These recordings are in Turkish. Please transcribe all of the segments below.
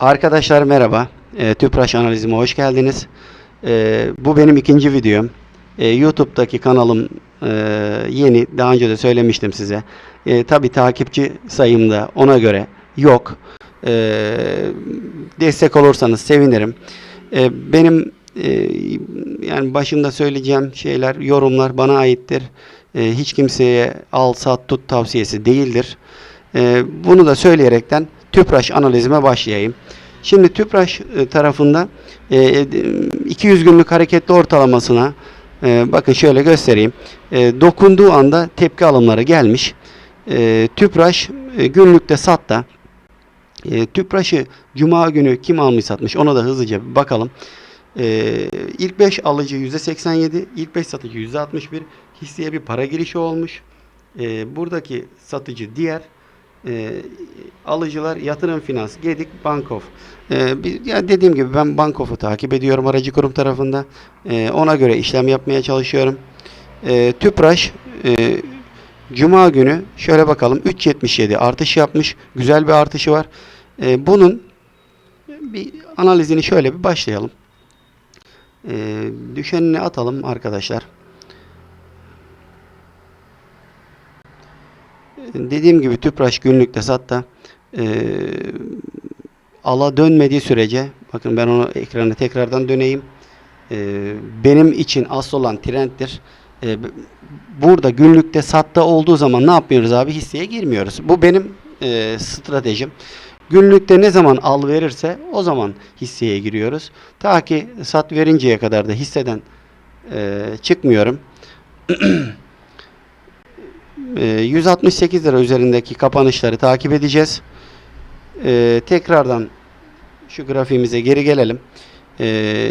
Arkadaşlar merhaba. E, Tüpraş analizime hoş geldiniz. E, bu benim ikinci videom. E, YouTube'daki kanalım e, yeni. Daha önce de söylemiştim size. E, Tabi takipçi sayımda ona göre yok. E, destek olursanız sevinirim. E, benim e, yani başında söyleyeceğim şeyler, yorumlar bana aittir. E, hiç kimseye al sat tut tavsiyesi değildir. E, bunu da söyleyerekten Tüpraş analizime başlayayım. Şimdi Tüpraş e, tarafında e, 200 günlük hareketli ortalamasına e, bakın şöyle göstereyim. E, dokunduğu anda tepki alımları gelmiş. E, Tüpraş e, günlükte satta. E, Tüpraş'ı Cuma günü kim almış satmış ona da hızlıca bir bakalım. E, ilk 5 alıcı %87, ilk 5 satıcı %61 hisseye bir para girişi olmuş. E, buradaki satıcı diğer e, alıcılar yatırım finans, Gedik, Bankof. E, bir, ya dediğim gibi ben Bankof'u takip ediyorum aracı kurum tarafında. E, ona göre işlem yapmaya çalışıyorum. E, Tüpraş e, Cuma günü şöyle bakalım 3.77 artış yapmış. Güzel bir artışı var. E, bunun bir analizini şöyle bir başlayalım. E, düşenini atalım arkadaşlar. Dediğim gibi Tüpraş günlükte satta e, ala dönmediği sürece bakın ben onu ekrana tekrardan döneyim. E, benim için asıl olan trenddir. E, burada günlükte satta olduğu zaman ne yapmıyoruz abi? Hisseye girmiyoruz. Bu benim e, stratejim. Günlükte ne zaman al verirse o zaman hisseye giriyoruz. Ta ki sat verinceye kadar da hisseden e, çıkmıyorum. E, 168 lira üzerindeki kapanışları takip edeceğiz. E, tekrardan şu grafiğimize geri gelelim. E,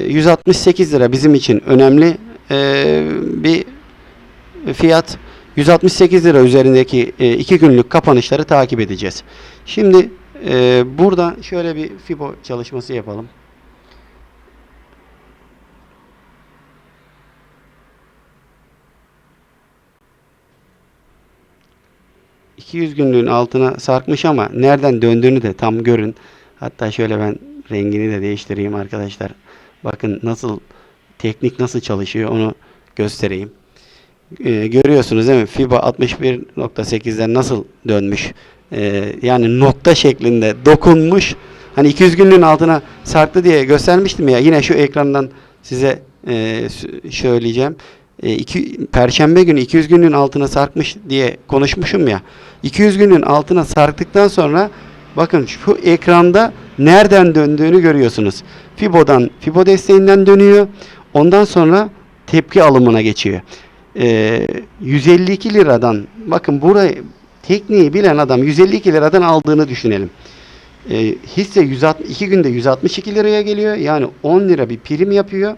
168 lira bizim için önemli e, bir fiyat. 168 lira üzerindeki e, iki günlük kapanışları takip edeceğiz. Şimdi e, burada şöyle bir FIBO çalışması yapalım. ...200 günlüğün altına sarkmış ama nereden döndüğünü de tam görün. Hatta şöyle ben rengini de değiştireyim arkadaşlar. Bakın nasıl teknik nasıl çalışıyor onu göstereyim. Ee, görüyorsunuz değil mi? FIBA 61.8'den nasıl dönmüş? Ee, yani nokta şeklinde dokunmuş. Hani 200 günlüğün altına sarktı diye göstermiştim ya. Yine şu ekrandan size e, söyleyeceğim. E, iki, Perşembe günü 200 günlüğün altına sarkmış diye konuşmuşum ya. 200 günlüğün altına sarktıktan sonra bakın şu ekranda nereden döndüğünü görüyorsunuz. Fibo'dan, Fibo desteğinden dönüyor. Ondan sonra tepki alımına geçiyor. E, 152 liradan bakın burayı tekniği bilen adam 152 liradan aldığını düşünelim. E, hisse 162 günde 162 liraya geliyor. Yani 10 lira bir prim yapıyor.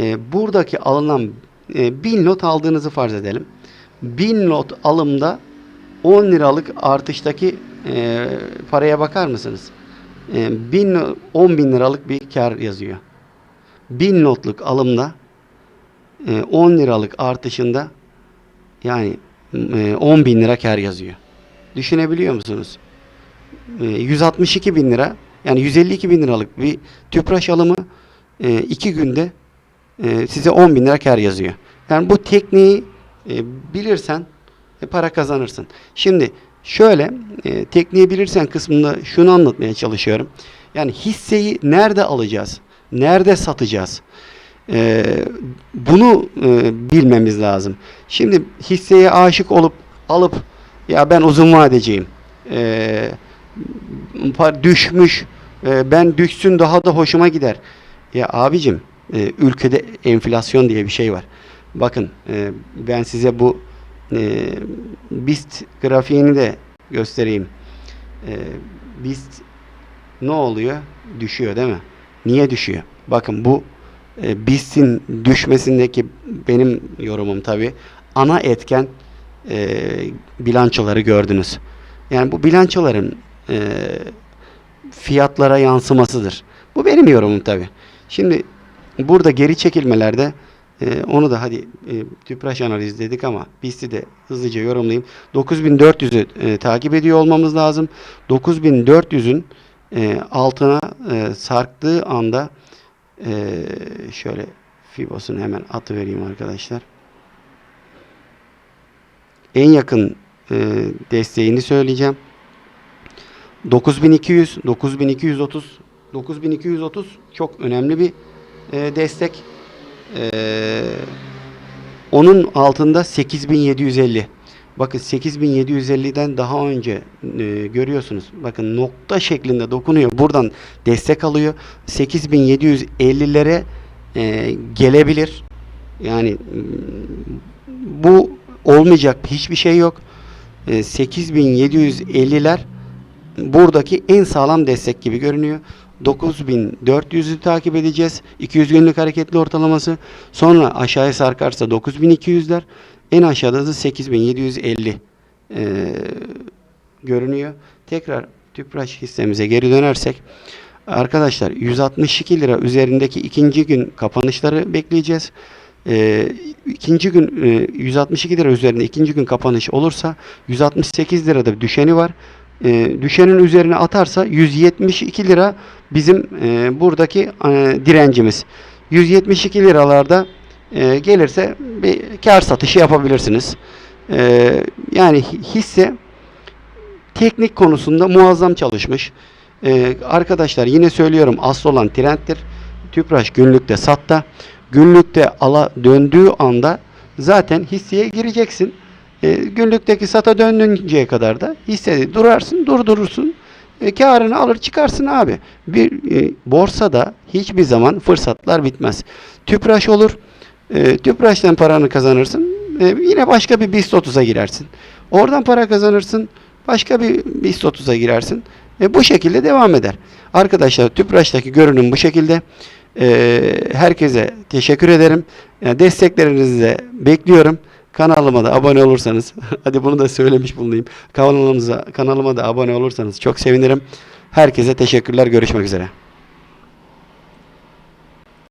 E, buradaki alınan e, 1000 lot aldığınızı farz edelim. 1000 lot alımda 10 liralık artıştaki e, paraya bakar mısınız? E, 1000, 10 bin liralık bir kar yazıyor. 1000 notluk alımda e, 10 liralık artışında yani e, 10 bin lira kar yazıyor. Düşünebiliyor musunuz? E, 162 bin lira yani 152 bin liralık bir tüpraş alımı 2 e, günde e, size 10 bin lira kar yazıyor. Yani bu tekniği e, bilirsen e, para kazanırsın. Şimdi şöyle e, tekniği bilirsen kısmında şunu anlatmaya çalışıyorum. Yani hisseyi nerede alacağız? Nerede satacağız? E, bunu e, bilmemiz lazım. Şimdi hisseye aşık olup alıp ya ben uzun vadeciyim. E, düşmüş. E, ben düşsün daha da hoşuma gider. Ya abicim e, ülkede enflasyon diye bir şey var. Bakın e, ben size bu e, BIST grafiğini de göstereyim. E, BIST ne oluyor? Düşüyor değil mi? Niye düşüyor? Bakın bu e, BIST'in düşmesindeki benim yorumum tabi ana etken e, bilançoları gördünüz. Yani bu bilançoların e, fiyatlara yansımasıdır. Bu benim yorumum tabi. Şimdi burada geri çekilmelerde e, onu da hadi e, tüpraş analiz dedik ama BIST'i de hızlıca yorumlayayım. 9400'ü e, takip ediyor olmamız lazım. 9400'ün e, altına e, sarktığı anda e, şöyle fibosunu hemen atıvereyim arkadaşlar. En yakın e, desteğini söyleyeceğim. 9200, 9230, 9230 çok önemli bir e, destek. E, onun altında 8750. Bakın 8750'den daha önce e, görüyorsunuz. Bakın nokta şeklinde dokunuyor. Buradan destek alıyor. 8750'lere e, gelebilir. Yani bu olmayacak hiçbir şey yok. E, 8750'ler buradaki en sağlam destek gibi görünüyor. 9400'ü takip edeceğiz. 200 günlük hareketli ortalaması. Sonra aşağıya sarkarsa 9200'ler. En aşağıda da 8750 ee, görünüyor. Tekrar tüpraş hissemize geri dönersek arkadaşlar 162 lira üzerindeki ikinci gün kapanışları bekleyeceğiz. Ee, ikinci gün e, 162 lira üzerinde ikinci gün kapanış olursa 168 lirada bir düşeni var. Ee, düşenin üzerine atarsa 172 lira bizim e, buradaki e, direncimiz. 172 liralarda e, gelirse bir kar satışı yapabilirsiniz. E, yani hi- hisse teknik konusunda muazzam çalışmış. E, arkadaşlar yine söylüyorum asıl olan trendtir. Tüpraş günlükte satta. Günlükte ala döndüğü anda zaten hisseye gireceksin. E, günlükteki sata döndünceye kadar da hissede durarsın, durdurursun. E, karını alır çıkarsın abi. Bir e, borsada hiçbir zaman fırsatlar bitmez. Tüpraş olur. E, tüpraştan paranı kazanırsın. E, yine başka bir BIST 30'a girersin. Oradan para kazanırsın. Başka bir BIST 30'a girersin. E, bu şekilde devam eder. Arkadaşlar Tüpraş'taki görünüm bu şekilde. E, herkese teşekkür ederim. Yani desteklerinizi de bekliyorum. Kanalıma da abone olursanız, hadi bunu da söylemiş bulunayım. Kanalımıza, kanalıma da abone olursanız çok sevinirim. Herkese teşekkürler. Görüşmek üzere.